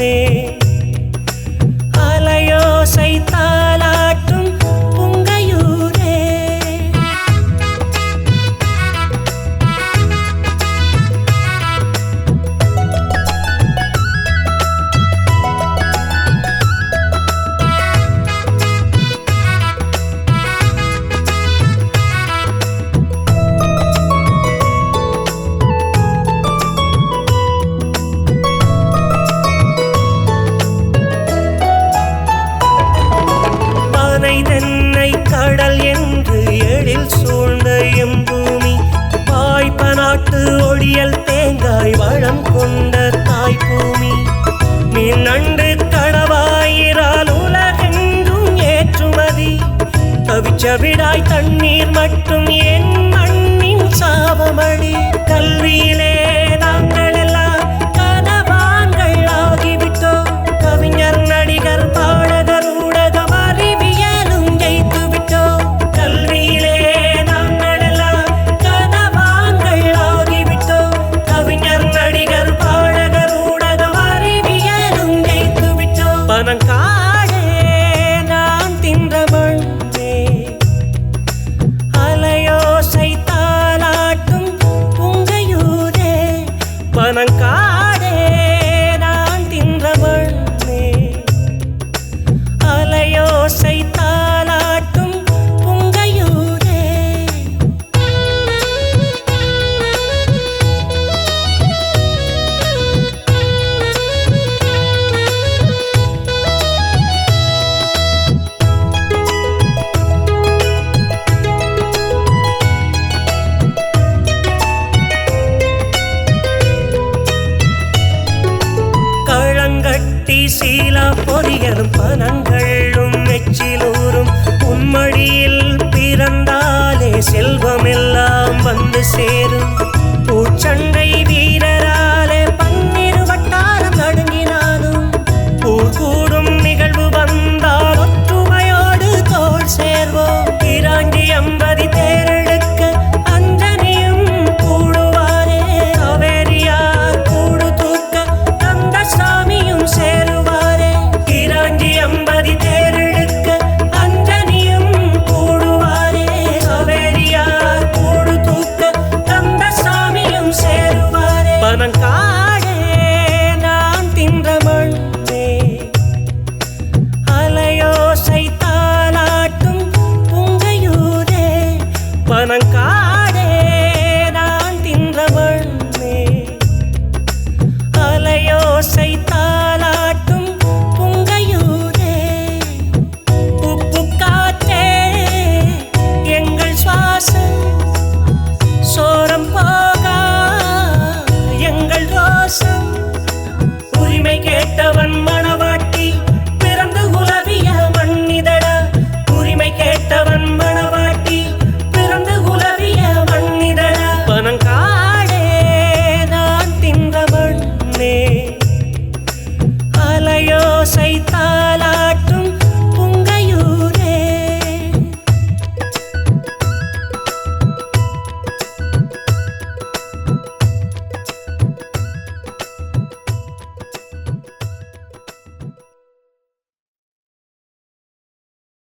में தவிச்ச தண்ணீர் மட்டும் என் மண்ணின் சாபமடி. கல்வியிலே நாங்கள் எல்லாம் கதவான்கள் ஆகிவிட்டோம் கவிஞர் நடிகர் பாடகர் ஊடகம் அறிவியலும் ஜெயித்து விட்டோம் கல்வியிலே நாங்கள் எல்லாம் கதவான்கள் ஆகிவிட்டோம் கவிஞர் நடிகர் பாடகர் ஊடகம் அறிவியலும் ஜெயித்து விட்டோம் பனங்காடே பொரியலும் பனங்களும் நெச்சிலூரும் உன்மடியில் பிறந்தாலே செல்வமெல்லாம் வந்து சேரும். பூச்சண்டை பணங்கால்